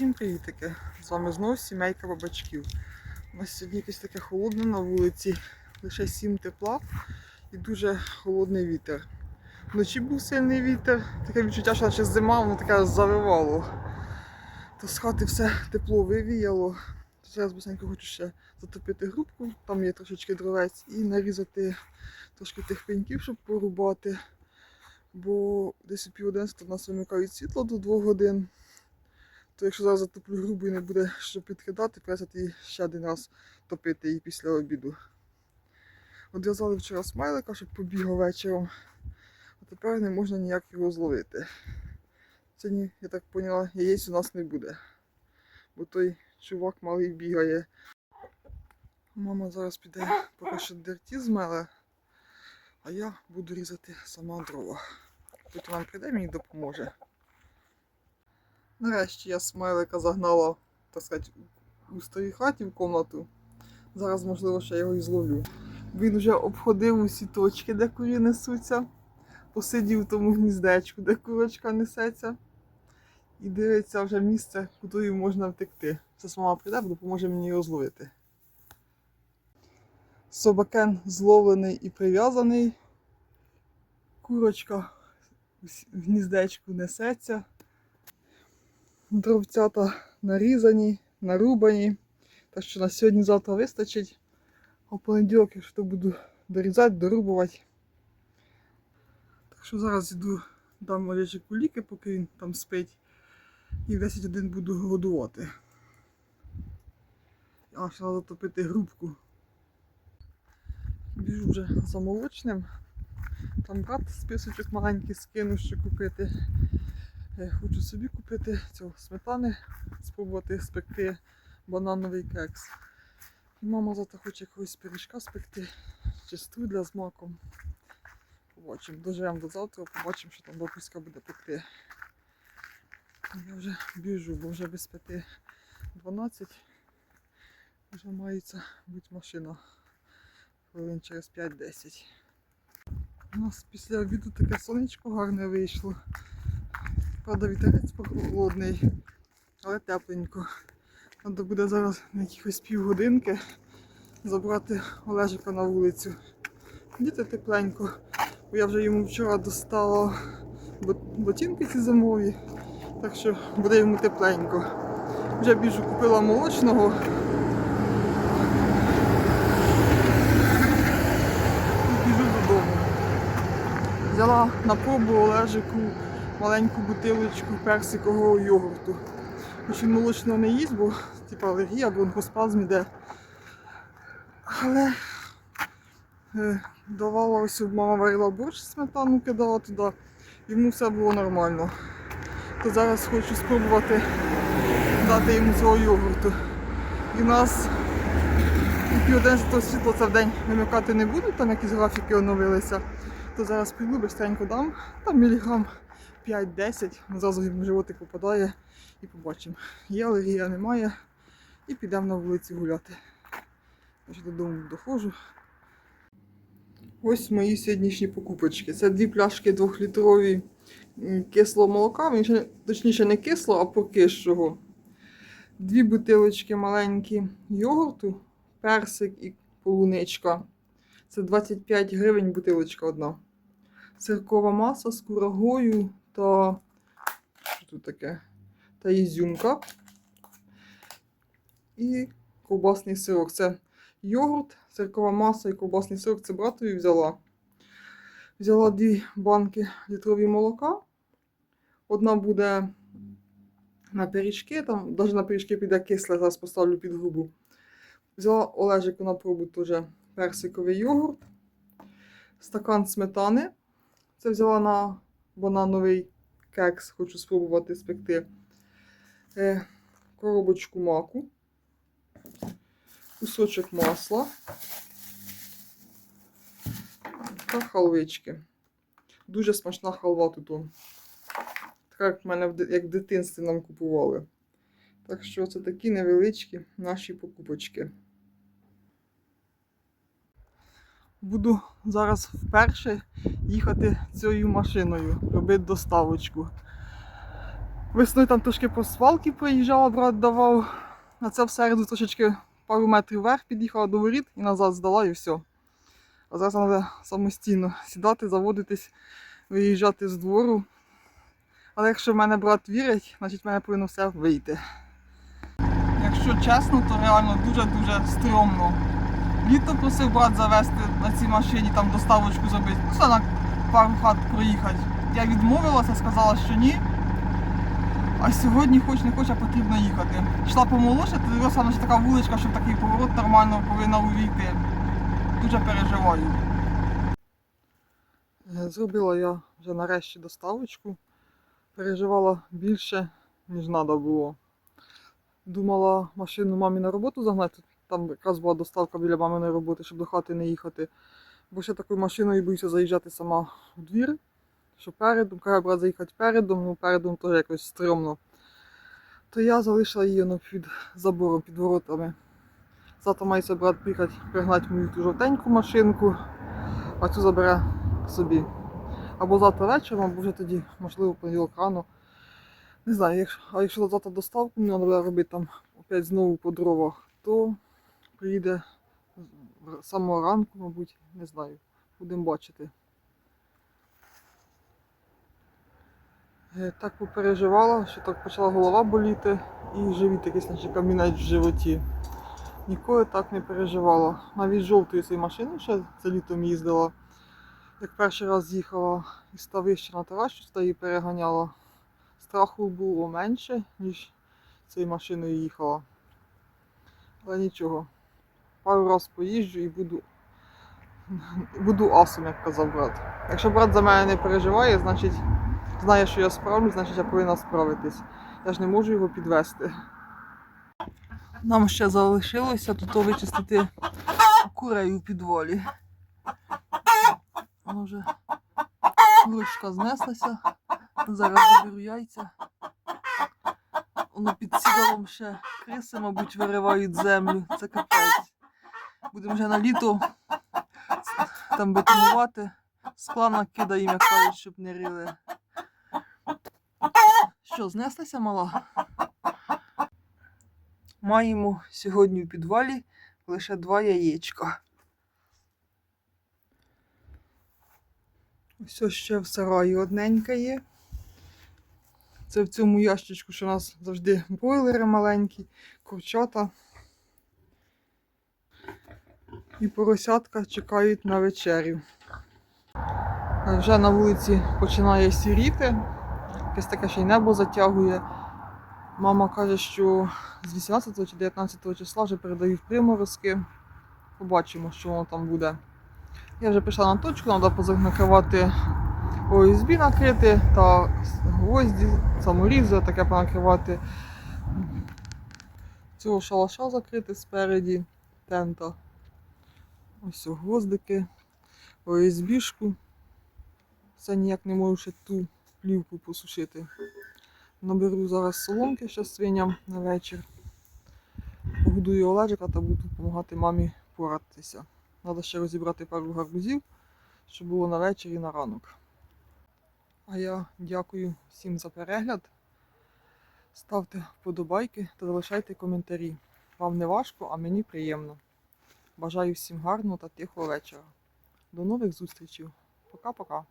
Всім привітики! З вами знову сімейка бабачків. У нас сьогодні якесь таке холодне на вулиці, лише 7 тепла і дуже холодний вітер. Вночі був сильний вітер, таке відчуття, що наче зима, воно таке завивало. То з хати все тепло вивіяло. Зараз быстренько хочу ще затопити грубку, там є трошечки дровець, і нарізати трошки тих пеньків, щоб порубати. Бо десь о пів в нас вимикають світло до двох годин. То якщо зараз затоплю грубу і не буде що підкидати, придеться її ще один раз топити її після обіду. Одв'язали вчора смайлика, щоб побігав вечором, а тепер не можна ніяк його зловити. Сьогодні, я так поняла, яєць у нас не буде. Бо той чувак малий бігає. Мама зараз піде поки що дерті змеле, а я буду різати сама дрова. Потім нам прийде мені допоможе. Нарешті я смайлика загнала, так сказати, у старій хаті в комнату. Зараз, можливо, ще його і зловлю. Він вже обходив усі точки, де курі несуться, посидів в тому гніздечку, де курочка несеться, і дивиться вже місце, куди можна втекти. Зараз мама прийде, допоможе мені його зловити. Собакен зловлений і прив'язаний. Курочка в гніздечку несеться. Дровцята нарізані, нарубані. Так що на сьогодні-завтра вистачить. А в понеділок я що буду дорізати, дорубувати. Так що зараз йду, дам Олежику ліки, поки він там спить. І в 10 годин буду годувати. А ще треба топити грубку. Біжу вже за молочним. Там брат списочок маленький скинув, що купити. Е, Хочу собі купити цього сметани, спробувати спекти банановий кекс. І мама завтра хоче якогось пиріжка спекти, чи струдля з маком. Побачимо, доживемо до завтра, побачимо, що там бабуська буде пекти. Я вже біжу, бо вже без п'яти 12. Вже мається бути машина хвилин через 5-10. У нас після обіду таке сонечко гарне вийшло. Правда, вітерець прохолодний, але тепленько. Треба буде зараз на якихось півгодинки забрати Олежика на вулицю. Діти тепленько, бо я вже йому вчора достала бот- ботинки ці зимові, так що буде йому тепленько. Вже біжу купила молочного. І біжу додому. Взяла на пробу Олежику маленьку бутилочку персикового йогурту. Хоч він молочного не їсть, бо типу, алергія, бронхоспазм іде. Але е, давала ось мама варила борщ, сметану кидала туди, йому все було нормально. То зараз хочу спробувати дати йому цього йогурту. І нас і пів світло це в день вимикати не будуть, там якісь графіки оновилися. То зараз піду, бистренько дам, там міліграм 5-10, зразу в животик попадає і побачимо. Є алергія, немає. І підемо на вулиці гуляти. Ще додому доходжу. Ось мої сьогоднішні покупочки. Це дві пляшки двохлітрові кислого молока, точніше не кисло, а покисшого. Дві бутилочки маленькі йогурту, персик і полуничка. Це 25 гривень бутилочка одна. Циркова маса з курагою та. Що тут таке? Та ізюмка. І ковбасний сирок. Це йогурт, циркова маса і ковбасний сирок. Це братові взяла. Взяла дві банки літрові молока. Одна буде на пиріжки, там навіть на пиріжки піде кисле, зараз поставлю під грубу. Взяла Олежику на пробу теж персиковий йогурт, стакан сметани. Це взяла на банановий кекс, хочу спробувати спекти. Е, коробочку маку, кусочок масла та халвички. Дуже смачна халва тут. Така, як в мене як в дитинстві нам купували. Так що це такі невеличкі наші покупочки. Буду зараз вперше їхати цією машиною, робити доставочку. Весною там трошки по свалки проїжджала, брат давав. На це в середу трошечки пару метрів вверх під'їхала до воріт і назад здала і все. А зараз треба самостійно сідати, заводитись, виїжджати з двору. Але якщо в мене брат вірить, значить в мене повинно все вийти. Якщо чесно, то реально дуже-дуже стрьомно. Літо просив брат завести на цій машині, там доставочку зробити. Просто на пару хат проїхати. Я відмовилася, сказала, що ні. А сьогодні хоч не а потрібно їхати. Йшла помолодше, то дивилася, наче така вуличка, що в такий поворот нормально повинна увійти. Дуже переживаю. Е, Зробила я вже нарешті доставочку. Переживала більше, ніж треба було. Думала машину мамі на роботу загнати. Там якраз була доставка біля маминої роботи, щоб до хати не їхати. Бо ще такою машиною боюся заїжджати сама в двір. Що передом, каже брат заїхати передом, ну передом теж якось стрьомно. То я залишила її ну, під забором, під воротами. Завтра мається брат приїхати пригнати мою ту жовтеньку машинку, а цю забере собі. Або завтра вечором, або вже тоді, можливо, понеділок рано. Не знаю, якщо, а якщо завтра доставку мені треба робити там опять знову по дровах, то приїде самого ранку, мабуть, не знаю. Будемо бачити. Е, Так попереживала, що так почала голова боліти і живіт якийсь наче камінець в животі. Ніколи так не переживала. Навіть жовтою цією машиною ще це літом їздила. Як перший раз їхала і став ще на терасу, та її переганяла. Страху було менше, ніж цією машиною їхала. Але нічого. Пару раз поїжджу і буду, буду асом, як казав брат. Якщо брат за мене не переживає, значить знає, що я справлюсь, значить я повинна справитись. Я ж не можу його підвести. Нам ще залишилося тут вичистити курей у підвалі. Воно вже курочка знеслася. Зараз заберу яйця. Воно під сігалом ще криси, мабуть, виривають землю. Це капець. Будемо вже на літо там бетонувати. Скла накидаємо, як кажуть, щоб не рили. Що, знеслася мала? Маємо сьогодні в підвалі лише два яєчка. Ось ще в сараї одненьке є. Це в цьому ящичку, що у нас завжди бройлери маленькі, курчата. І поросятка чекають на вечерю. Вже на вулиці починає сіріти. Якесь таке ще й небо затягує. Мама каже, що з 18 чи 19 числа вже передають приморозки. Побачимо, що воно там буде. Я вже пішла на точку, треба позакривати ОСБ накрити та гвозді, саморізи, таке понакривати. Цього шалаша закрити спереді тента. Ось гвоздики, ОСБшку. Це ніяк не можу ще ту плівку посушити. Наберу зараз соломки ще свиням на вечір. Погодую Олежика та буду допомагати мамі поратися. Треба ще розібрати пару гарбузів, щоб було на вечір і на ранок. А я дякую всім за перегляд. Ставте вподобайки та залишайте коментарі. Вам не важко, а мені приємно. Бажаю всім гарного та тихого вечора. До нових зустрічей. Пока-пока.